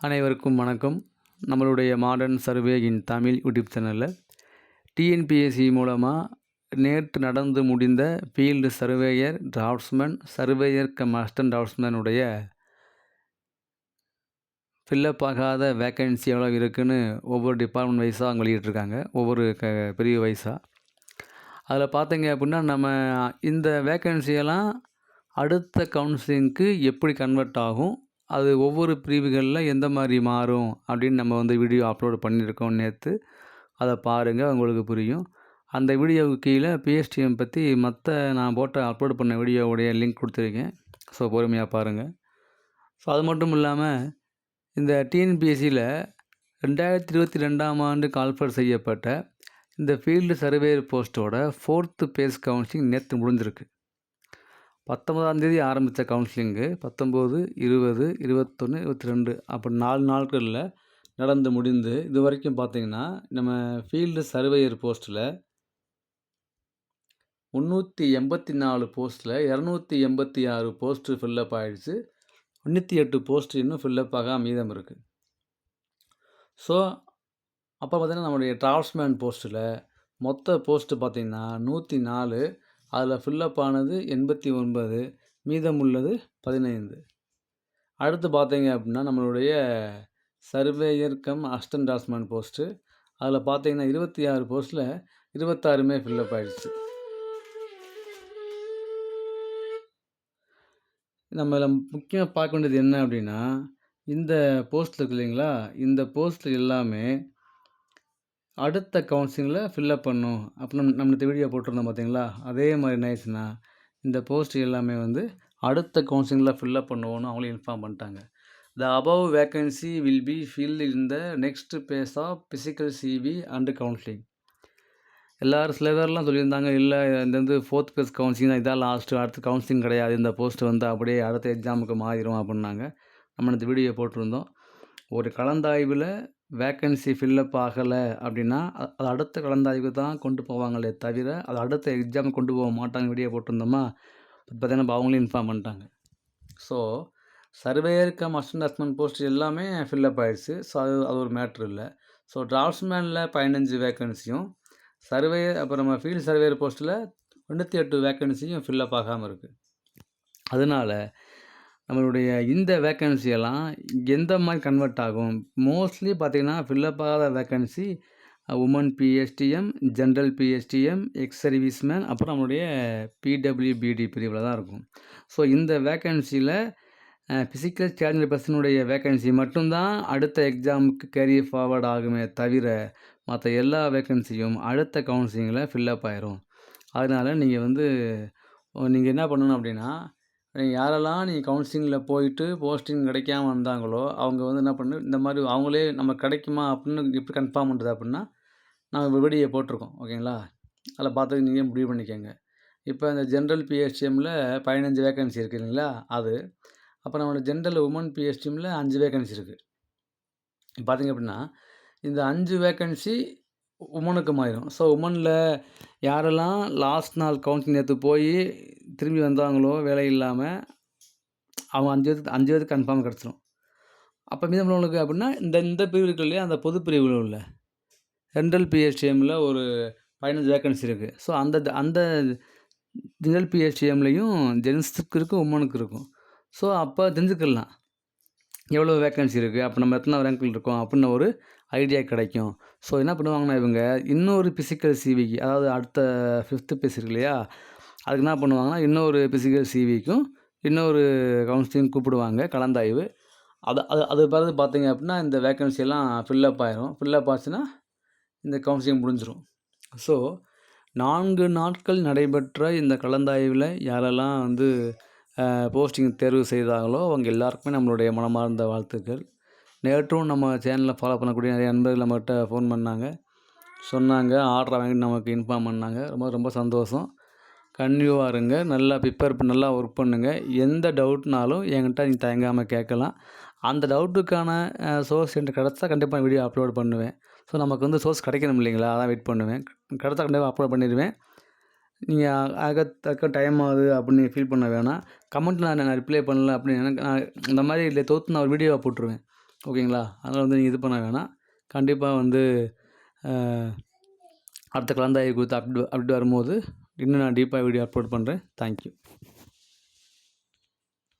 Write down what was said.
அனைவருக்கும் வணக்கம். நம்மளுடைய modern survey in Tamil YouTube சேனலில் டிஎன்பிஎஸ்சி மூலமாக நேற்று நடந்து முடிந்த field surveyor draftsman surveyor cum assistant டிராஃப்ட்ஸ்மேனுடைய fill up ஆகாத வேக்கன்சி எவ்வளோ இருக்குதுன்னு ஒவ்வொரு டிபார்ட்மெண்ட் வைஸாக அவங்க வெளியிட்ருக்காங்க ஒவ்வொரு க பிரிவு வைஸாக அதில் பார்த்தீங்க அப்படின்னா நம்ம இந்த வேக்கன்சியெல்லாம் அடுத்த கவுன்சிலிங்க்கு எப்படி கன்வெர்ட் ஆகும்? அது ஒவ்வொரு பிரிவுகளில் எந்த மாதிரி மாறும் அப்படின்னு நம்ம வந்து வீடியோ அப்லோட் பண்ணியிருக்கோம் நேற்று அதை பாருங்கள் உங்களுக்கு புரியும். அந்த வீடியோவுக்கு கீழே பிஎஸ்டிஎம் பற்றி மற்ற நான் போட்ட அப்லோடு பண்ண வீடியோவுடைய லிங்க் கொடுத்துருக்கேன். ஸோ பொறுமையாக பாருங்கள் ஸோ அது மட்டும் இல்லாமல் இந்த டிஎன்பிஎஸ்சியில் ரெண்டாயிரத்தி இருபத்தி ரெண்டாம் ஆண்டு கால்ஃபர் செய்யப்பட்ட இந்த ஃபீல்டு சர்வேயர் போஸ்ட்டோட ஃபோர்த்து பேஸ் கவுன்சிலிங் நேற்று முடிஞ்சிருக்கு. பத்தொன்பதாந்தேதி ஆரம்பித்த கவுன்சிலிங்கு பத்தொம்போது இருபது இருபத்தொன்று இருபத்தி ரெண்டு அப்படி நாலு நாட்களில் நடந்து முடிந்து இது வரைக்கும் பார்த்திங்கன்னா நம்ம ஃபீல்டு சர்வேயர் போஸ்ட்டில் முந்நூற்றி எண்பத்தி நாலு போஸ்ட்டில் இரநூத்தி எண்பத்தி ஆறு போஸ்ட்டு ஃபில்லப் ஆகிடுச்சு தொண்ணூற்றி எட்டு போஸ்ட் இன்னும் ஃபில்லப் ஆக மீதம் இருக்குது ஸோ அப்போ பார்த்திங்கன்னா நம்மளுடைய டிராவல்ஸ்மேன் போஸ்ட்டில் மொத்த போஸ்ட்டு பார்த்திங்கன்னா நூற்றி நாலு அதில் ஃபில்லப் ஆனது எண்பத்தி ஒன்பது மீதம் உள்ளது பதினைந்து. அடுத்து பார்த்தீங்க அப்படின்னா நம்மளுடைய surveyor cum assistant draftsman post அதில் பார்த்தீங்கன்னா இருபத்தி ஆறு போஸ்ட்டில் இருபத்தாறுமே ஃபில்லப் ஆகிடுச்சு நம்ம முக்கியமாக பார்க்க வேண்டியது என்ன அப்படின்னா இந்த போஸ்ட் இருக்கு இல்லைங்களா? இந்த போஸ்ட் எல்லாமே அடுத்த கவுன்சிலிங்கில் ஃபில்லப் பண்ணும். அப்போ நம்ம நம்ம வீடியோ போட்டிருந்தோம் பார்த்தீங்களா அதே மாதிரி என்னாயிடுச்சுன்னா இந்த போஸ்ட் எல்லாமே வந்து அடுத்த கவுன்சிலிங்கில் ஃபில்லப் பண்ணுவோன்னு அவங்களும் இன்ஃபார்ம் பண்ணிட்டாங்க. The above vacancy will be fill in the next phase of physical CV and counselling எல்லோரும் சில பேர்லாம் சொல்லியிருந்தாங்க இல்லை இந்த வந்து ஃபோர்த் பேஸ் கவுன்சிலிங் தான் இதான் லாஸ்ட்டு அடுத்த கவுன்சிலிங் கிடையாது. இந்த போஸ்ட் வந்து அப்படியே அடுத்த எக்ஸாமுக்கு மாறிடும் அப்படின்னாங்க. நம்ம இந்த வீடியோ போட்டிருந்தோம். ஒரு கலந்தாய்வில் வேக்கன்சி ஃபில்லப் ஆகலை அப்படின்னா அது அடுத்த கலந்தாய்வு தான் கொண்டு போவாங்களே தவிர அது அடுத்த எக்ஸாம் கொண்டு போக மாட்டாங்க வீடியோ போட்டிருந்தோமா? பார்த்தீங்கன்னா அவங்களும் இன்ஃபார்ம் பண்ணிட்டாங்க. ஸோ சர்வேயர் கம் அசிஸ்டன்ட் அஸ்மெண்ட் போஸ்ட் எல்லாமே ஃபில்லப் ஆகிடுச்சு ஸோ அது அது ஒரு மேட்ரு இல்லை. ஸோ டிராஃப்ட்ஸ்மேனில் பதினஞ்சு வேக்கன்சியும் சர்வேயர் அப்புறம் ஃபீல்டு சர்வேயர் போஸ்ட்டில் தொண்ணூற்றி எட்டு வேக்கன்சியும் ஃபில்லப் ஆகாமல் இருக்குது அதனால் நம்மளுடைய இந்த வேக்கன்சியெல்லாம் எந்த மாதிரி கன்வெர்ட் ஆகும்? மோஸ்ட்லி பார்த்திங்கன்னா ஃபில்லப் ஆகாத vacancy women PSTM general PSTM ex serviceman அப்புறம் நம்மளுடைய பிடபிள்யூபிடி பிரிவில் தான் இருக்கும். ஸோ இந்த வேக்கன்சியில் ஃபிசிக்கல் சேலஞ்சர் பர்சனுடைய வேக்கன்சி மட்டும்தான் அடுத்த எக்ஸாமுக்கு கேரி ஃபார்வர்ட் ஆகுமே தவிர மற்ற எல்லா வேக்கன்சியும் அடுத்த கவுன்சிலிங்கில் ஃபில்லப் ஆயிரும். அதனால் நீங்கள் வந்து நீங்கள் என்ன பண்ணணும் அப்படின்னா யாரெல்லாம் நீங்கள் கவுன்சிலிங்கில் போயிட்டு போஸ்டிங் கிடைக்காம வந்தாங்களோ அவங்க வந்து என்ன பண்ணு இந்த மாதிரி அவங்களே நம்ம கிடைக்குமா அப்படின்னு எப்படி கன்ஃபார்ம் பண்ணுறது அப்படின்னா நாங்கள் விபடியை போட்டிருக்கோம் ஓகேங்களா? அதில் பார்த்து நீங்கள் முடிவு பண்ணிக்கோங்க. இப்போ இந்த ஜென்ரல் பிஹெச்எம்மில் பதினஞ்சு வேக்கன்சி இருக்குது இல்லைங்களா? அது. அப்புறம் நம்மளோட ஜென்ரல் உமன் பிஹெச்எம்மில் அஞ்சு வேகன்சி இருக்குது பார்த்திங்க அப்படின்னா இந்த அஞ்சு வேக்கன்சி உமனுக்கு மாறிடும். ஸோ உமனில் யாரெல்லாம் லாஸ்ட் நாள் கவுன்சிலிங் நேற்று போய் திரும்பி வந்தாங்களோ வேலை இல்லாமல் அவங்க அஞ்சு பேருக்கு அஞ்சு பேருக்கு கன்ஃபார்ம் கிடச்சிரும். அப்போ மீதம் உள்ளவங்களுக்கு அப்படின்னா இந்த இந்த பிரிவு இருக்கு இல்லையா அந்த பொது பிரிவில் உள்ள ஜென்ரல் பிஹெச்டிஎம்மில் ஒரு பதினஞ்சு வேக்கன்சி இருக்குது ஸோ அந்த அந்த ஜென்ரல் பிஹெச்டிஎம்லேயும் ஜென்ஸுக்கு இருக்கும் உமனுக்கு இருக்கும். ஸோ அப்போ தெரிஞ்சுக்கலாம். எவ்வளோ வேக்கன்சி இருக்குது அப்போ நம்ம எத்தனை ரேங்கில் இருக்கோம் அப்படின்னு ஒரு ஐடியா கிடைக்கும். ஸோ என்ன பண்ணுவாங்கன்னா இவங்க இன்னொரு பிசிக்கல் சிவிக்கு அதாவது அடுத்த ஃபிஃப்த்து பேஸ் இல்லையா அதுக்கு என்ன பண்ணுவாங்கன்னா இன்னொரு பிசிக்கல் சிவிக்கும் இன்னொரு கவுன்சிலிங் கூப்பிடுவாங்க கலந்தாய்வு. அது அது அது பிறகு பார்த்தீங்க அப்படின்னா இந்த வேக்கன்சியெல்லாம் ஃபில்லப் ஆயிரும். ஃபில்லப் ஆச்சுன்னா இந்த கவுன்சிலிங் முடிஞ்சிடும் ஸோ நான்கு நாட்கள் நடைபெற்ற இந்த கலந்தாய்வில் யாரெல்லாம் வந்து போஸ்டிங் தேர்வு செய்தாங்களோ அவங்க எல்லாருக்குமே நம்மளுடைய மனமார்ந்த வாழ்த்துக்கள். நேற்றும் நம்ம சேனலில் ஃபாலோ பண்ணக்கூடிய நிறைய நண்பர்கள் நம்மகிட்ட ஃபோன் பண்ணாங்க. சொன்னாங்க ஆர்டரை வாங்கிட்டு நமக்கு இன்ஃபார்ம் பண்ணாங்க. ரொம்ப ரொம்ப சந்தோஷம். கன்யூவாக இருங்க. நல்லா ப்ரிப்பேர் பண்ணி நல்லா ஒர்க் பண்ணுங்கள் எந்த டவுட்னாலும் என்கிட்ட நீங்கள் தயங்காமல் கேட்கலாம். அந்த டவுட்டுக்கான சோர்ஸ் என்கிட்ட கிடச்சா கண்டிப்பாக வீடியோ அப்லோட் பண்ணுவேன். ஸோ நமக்கு வந்து சோர்ஸ் கிடைக்கணும் இல்லைங்களா? அதான் வெயிட் பண்ணுவேன். கிடச்சா கண்டிப்பாக அப்லோட் பண்ணிடுவேன். நீங்கள் ஆக தக்க டைம் ஆகுது அப்படின்னு ஃபீல் பண்ண வேணாம். கமெண்ட் நான் ரிப்ளை பண்ணல அப்படின்னு எனக்கு நான் இந்த மாதிரி இல்லை தோற்று நான் ஒரு வீடியோவை போட்டுருவேன். ஓகேங்களா? அதனால் வந்து நீங்கள் இது பண்ண வேணாம். கண்டிப்பாக வந்து அடுத்த கலந்தாய் கொடுத்து அப்டி அப்படி வரும்போது இன்னும் நான் டீப்பாக வீடியோ அப்லோட் பண்ணுறேன் தேங்க்யூ